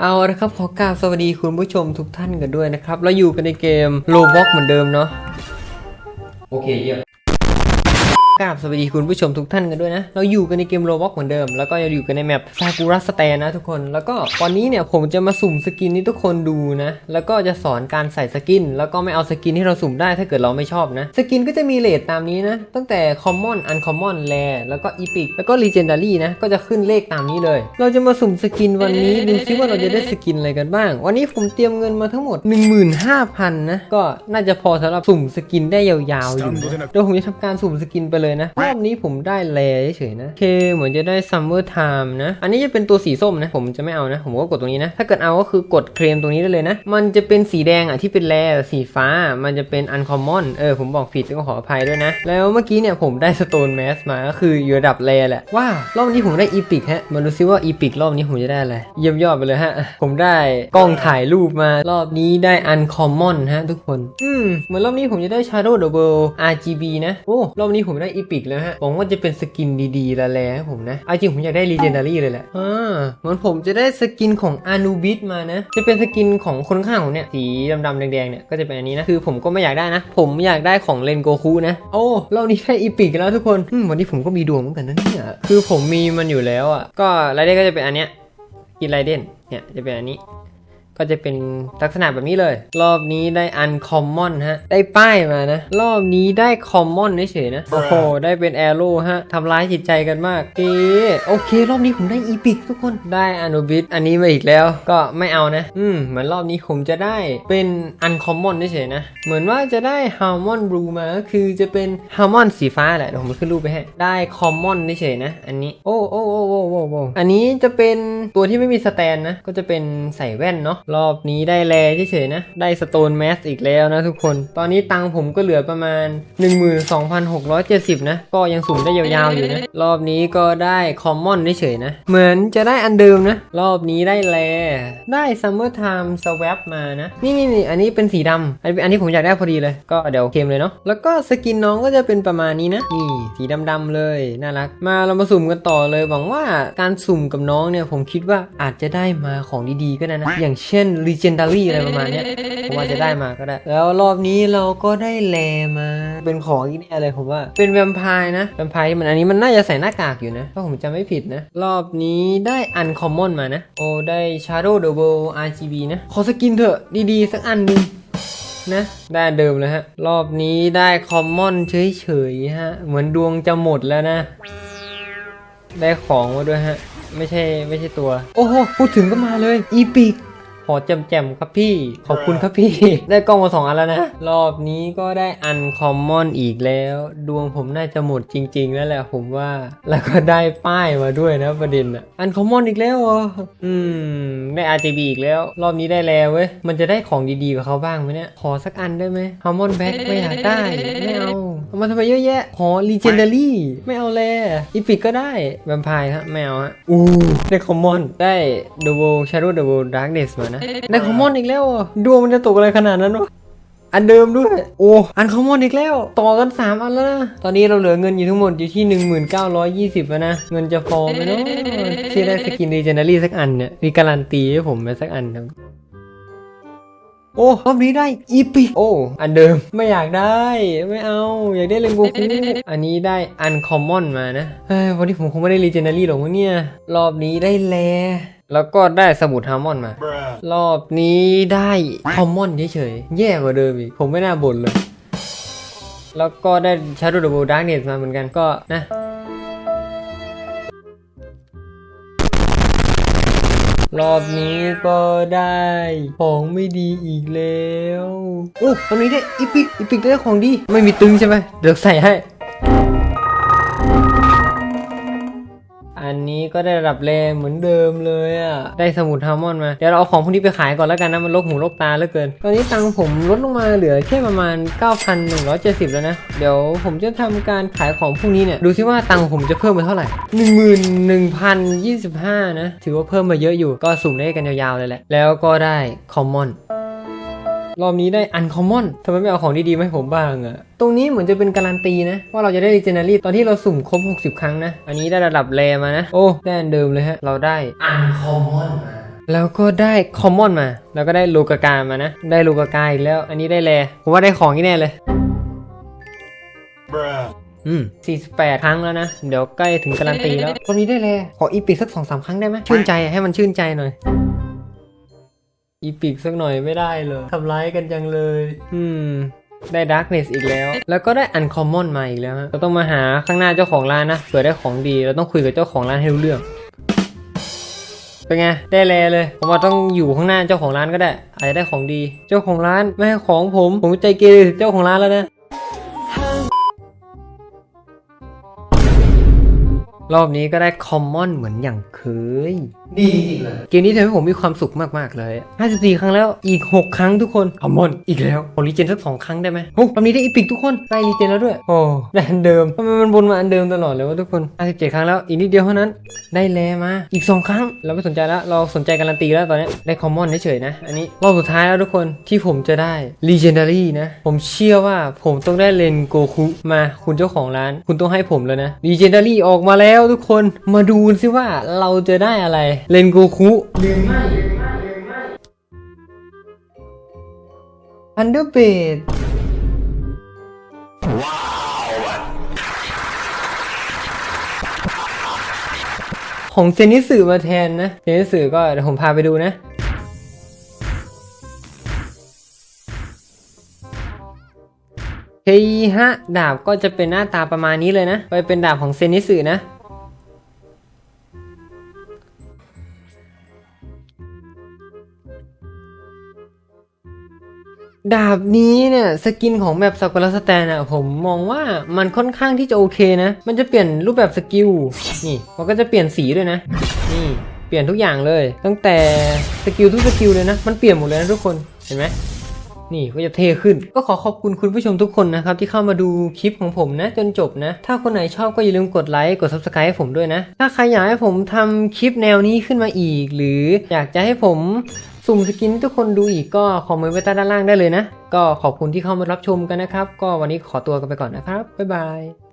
เอาละครับขอกราบสวัสดีคุณผู้ชมทุกท่านกันด้วยนะครับ เราอยู่กันในเกมโลบ็อกเหมือนเดิมเนาะโอเคเยี่ยม กราบสวัสดีคุณผู้ชมทุกท่านกันด้วยนะ เราอยู่กันในเกมโลบ็อกเหมือนเดิม แล้วก็ยังอยู่กันในแมปซากุระสแตนนะทุกคน แล้วก็วันนี้เนี่ยผมจะมาสุ่มสกินให้ทุกคนดูนะ แล้วก็จะสอนการใส่สกิน แล้วก็ไม่เอาสกินที่เราสุ่มได้ถ้าเกิดเราไม่ชอบนะ สกินก็จะมีเลทตามนี้นะ ตั้งแต่ common uncommon rare แล้วก็ epic แล้วก็ legendary นะ ก็จะขึ้นเลขตามนี้เลย เราจะมาสุ่มสกินวันนี้ดูซิว่าเราจะได้สกินอะไรกันบ้าง วันนี้ผมเตรียมเงินมาทั้งหมด 15,000นะ ก็น่าจะพอสำหรับสุ่มสกินได้ยาวๆอยู่นะเดี๋ยวผมจะทำการสุ่มสกินไปเลยนะ รอบนี้ผมได้แรเฉยๆนะเคเหมือนจะได้ summer time นะ อันนี้จะเป็นตัวสีส้มนะ ผมจะไม่เอานะ ผมก็กดตรงนี้นะ ถ้าเกิดเอาก็คือกดเคลมตรงนี้ได้เลยนะ มันจะเป็นสีแดงอะที่เป็นแรสีฟ้า มันจะเป็น uncommon เออผมบอกผิดก็ขออภัยด้วยนะ แล้วเมื่อกี้เนี่ยผมได้ stone mask มาก็คืออยู่ระดับแรแหละว้าวรอบนี้ผมได้ epic ฮะมาดูซิว่า epic รอบนี้ผมจะได้อะไรเยี่ยมยอดไปเลยฮะผมได้กล้องถ่ายรูปมารอบนี้ได้ uncommon ฮะทุกคน อืมเหมือนรอบนี้ผมจะได้ shadow double RGB นะ โอ้ รอบนี้ผมได้ epic แล้วฮะหวังว่าจะเป็นสกินดีๆละแลให้ผมนะเอาจริงผมอยากได้ legendary เลยแหละอ่าเหมือนผมจะได้สกินของ Anubis มานะ จะเป็นสกินของคนข้างผมเนี่ยสีดำๆแดงๆเนี่ยก็จะเป็นอันนี้นะคือผมก็ไม่อยากได้นะ ผมอยากได้ของเลนโกคูนะโอ้รอบนี้ได้ epic แล้วทุกคนอืมวันนี้ผมก็มีดวงเหมือนกันนะเนี่ยคือผมมีมันอยู่แล้วอะก็รายได้ก็จะเป็นอันเนี้ยกินไรเดนเนี่ยจะเป็นอันนี้ ก็จะเป็นลักษณะแบบนี้เลย รอบนี้ได้ uncommon ฮะ ได้ป้ายมานะ รอบนี้ได้ common เฉยๆนะ โอ้โห ได้เป็น arrow ฮะทำร้ายจิตใจกันมากเอ๊ะโอเค รอบนี้ผมได้ epic ทุกคน ได้ anubis อันนี้มาอีกแล้ว ก็ไม่เอานะ อืม เหมือนรอบนี้ผมจะได้เป็น uncommon เฉยๆนะ เหมือนว่าจะได้ harmon blue มา ก็คือจะเป็น harmon สีฟ้าแหละเดี๋ยวผมขึ้นรูปไปให้ ได้ common เฉยๆนะ อันนี้โอ้โอ้โอ้โอ้โอ้โอ้อันนี้จะเป็นตัวที่ไม่มีสแตนนะ ก็จะเป็นใส่แว่นเนาะรอบนี้ได้แลเฉยๆนะ ได้สโตนแมสอีกแล้วนะทุกคน ตอนนี้ตังค์ผมก็เหลือประมาณ 12,670 นะ ก็ยังสูงได้ยาวๆอยู่นะ รอบนี้ก็ได้คอมมอนเฉยๆนะ เหมือนจะได้อันเดิมนะ รอบนี้ได้แลได้ Summer Time Swap มานะ นี่นี่อันนี้เป็นสีดำอันอันนี้ผมอยากได้พอดีเลย ก็เดี๋ยวเคมเลยเนาะ แล้วก็สกินน้องก็จะเป็นประมาณนี้นะ นี่สีดำๆเลยน่ารัก มาเรามาสุ่มกันต่อเลย หวังว่าการสุ่มกับน้องเนี่ยผมคิดว่าอาจจะได้มาของดีๆก็ได้นะ อย่างเช่น Legendary อะไรประมาณเนี้ยผมว่าจะได้มาก็ได้ แล้วรอบนี้เราก็ได้แลมา เป็นของอีกเนี่ยเลยผมว่า เป็นแวมไพร์นะ แวมไพร์มันอันนี้มันน่าจะใส่หน้ากากอยู่นะ ถ้าผมจำไม่ผิดนะ รอบนี้ได้อันคอมมอนมานะ โอ้ได้ Shadow Double RGB นะ ขอสกินเถอะดีๆ สักอันหนึ่งนะได้เดิมเลยฮะ รอบนี้ได้คอมมอนเฉยๆฮะ เหมือนดวงจะหมดแล้วนะ ได้ของมาด้วยฮะ ไม่ใช่ไม่ใช่ตัว โอ้โห พูดถึงก็มาเลย อีพิก ขอแจมๆครับพี่ ขอบคุณครับพี่ ได้กล้องมาสองอันแล้วนะ รอบนี้ก็ได้อันคอมมอนอีกแล้ว ดวงผมน่าจะหมดจริง ๆ แล้วแหละผมว่า แล้วก็ได้ป้ายมาด้วยนะประเด็นอะอันคอมมอนอีกแล้วเหรออืม ได้ RGB อีกแล้ว รอบนี้ได้แล้วเว้ย มันจะได้ของดีๆกับเขาบ้างไหมเนี่ย ขอสักอันได้ไหมฮาร์มอนแบ็คไม่อยากได้ ไม่เอาเอามาทำไมเยอะแยะ ขอ Legendary ไม่เอาแลอีพิกก็ได้แวมไพร์ครับไม่เอาฮะอู้ได้คอมมอนได้ Double Shadow Double Darkness มานะไดคอมมอนอีกแล้วอะดวงมันจะตกอะไรขนาดนั้นวะอันเดิมด้วย โอ้อันคอมมอนอีกแล้ว ต่อกัน 3 อันแล้วนะ ตอนนี้เราเหลือเงินอยู่ทั้งหมดอยู่ที่ 1920แล้วนะ เงินจะพอไหมเนาะที่ได้สกิน Legendary สักอันเนี่ย มีการันตีให้ผมไปสักอันครับโอ้รอบนี้ได้อีพิโอ้อันเดิมไม่อยากได้ไม่เอา อยากได้เลนโกคูอันนี้ได้อันคอมมอนมานะเฮ้ยวันนี้ผมคงไม่ได้ Legendary หรอกเนี่ยรอบนี้ได้แล แล้วก็ได้สมุดฮาร์มอนมา รอบนี้ได้คอมมอนเฉยๆ แย่กว่าเดิมอีก ผมไม่น่าบ่นเลย แล้วก็ได้ Shadow Double Darkness มาเหมือนกันก็นะรอบนี้ก็ได้ของไม่ดีอีกแล้ว โอ้ตอนนี้ได้อีพิกอีพิกได้ของดี ไม่มีตึงใช่ไหมเดี๋ยวใส่ให้ อันนี้ก็ได้ระดับแรงเหมือนเดิมเลยอะ่ะ ได้สมุดฮาร์มอนมา เดี๋ยวเราเอาของพวกนี้ไปขายก่อนแล้วกันนะ มันลกหูลกตาเหลือเกิน ตอนนี้ตังค์ผมลดลงมาเหลือแค่ประมาณ 9,170 แล้วนะ เดี๋ยวผมจะทำการขายของพวกนี้เนี่ย ดูซิว่าตังค์ผมจะเพิ่มมาเท่าไหร่ 11,025 นะ ถือว่าเพิ่มมาเยอะอยู่ ก็สุ่มได้กันยาวๆเลยแหละ แล้วก็ได้คอมมอน รอบนี้ได้อันคอมมอนทำไมไม่เอาของดีๆมาให้ผมบ้างอะตรงนี้เหมือนจะเป็นการันตีนะ ว่าเราจะได้ Legendary ตอนที่เราสุ่มครบ 60 ครั้งนะ อันนี้ได้ระดับแรมานะ โอ้ได้อันเดิมเลยฮะ เราได้อันคอมมอนมาแล้วก็ได้คอมมอนมา แล้วก็ได้โลกากามานะ ได้โลกากาอีกแล้ว อันนี้ได้แลผมว่าได้ของที่แน่เลย Bruh. อืม 48 ครั้งแล้วนะ เดี๋ยวใกล้ถึงการันตีแล้วตอนนี้ได้เลยขออีพิกสักสองสามครั้งได้ไหมชื่นใจอะให้มันชื่นใจหน่อย อีพิกสักหน่อยไม่ได้เลยทำร้ายกันจังเลย อืม ได้ดาร์กเนสอีกแล้ว แล้วก็ได้อันคอมมอนมาอีกแล้วฮะเราต้องมาหาข้างหน้าเจ้าของร้านนะเผื่อได้ของดีเราต้องคุยกับเจ้าของร้านให้รู้เรื่องเป็นไงได้แลเลย ผมว่าต้องอยู่ข้างหน้าเจ้าของร้านก็ได้อาจจะได้ของดี เจ้าของร้านไม่ให้ของผม ผมใจเกเรเจ้าของร้านแล้วนะ รอบนี้ก็ได้คอมมอนเหมือนอย่างเคย ดีจริงเลยเกมนี้ทำให้ผมมีความสุขมาก ๆ เลย 54 ครั้งแล้วอีก 6 ครั้งทุกคนคอมมอนอีกแล้วขอรีเจนสักสองครั้งได้ไหมโอ้รอบนี้ได้อีพิกทุกคนได้รีเจนแล้วด้วย โอ้ได้อันเดิมทำไมมันบนมาอันเดิมตลอดเลยวะทุกคน 57 ครั้งแล้วอีกนิดเดียวเท่านั้น ได้แลมาอีก 2 ครั้ง เราไม่สนใจแล้วเราสนใจการันตีแล้วตอนนี้ได้คอมมอนเฉยๆนะ อันนี้รอบสุดท้ายแล้วทุกคนที่ผมจะได้ Legendary นะ ผมเชื่อว่าผมต้องได้เลนโกคุมาคุณเจ้าของร้าน คุณต้องให้ผมแล้วนะ Legendary ออกมาแล้วแล้วทุกคนมาดูสิว่าเราจะได้อะไร เลนโกคุหรือไม่อันเดอร์เบดของเซนิสึมาแทนนะ เซนิสึก็เดี๋ยวผมพาไปดูนะ เฮฮะ ดาบก็จะเป็นหน้าตาประมาณนี้เลยนะ ไปเป็นดาบของเซนิสึนะ ดาบนี้เนี่ยสกินของแบบสักุระสแตนอะผมมองว่ามันค่อนข้างที่จะโอเคนะ มันจะเปลี่ยนรูปแบบสกิลนี่มันก็จะเปลี่ยนสีด้วยนะ นี่เปลี่ยนทุกอย่างเลย ตั้งแต่สกิลทุกสกิลเลยนะ มันเปลี่ยนหมดเลยนะทุกคนเห็นไหมนี่ก็จะเทขึ้น ก็ขอขอบคุณคุณผู้ชมทุกคนนะครับที่เข้ามาดูคลิปของผมนะ จนจบนะ ถ้าคนไหนชอบก็อย่าลืมกดไลค์กด subscribe ให้ผมด้วยนะ ถ้าใครอยากให้ผมทำคลิปแนวนี้ขึ้นมาอีก หรืออยากจะให้ผม สุ่มสกินทุกคนดูอีกก็คอมเมนต์ไว้ใต้ด้านล่างได้เลยนะ ก็ขอบคุณที่เข้ามารับชมกันนะครับ ก็วันนี้ขอตัวกันไปก่อนนะครับ บ๊ายบาย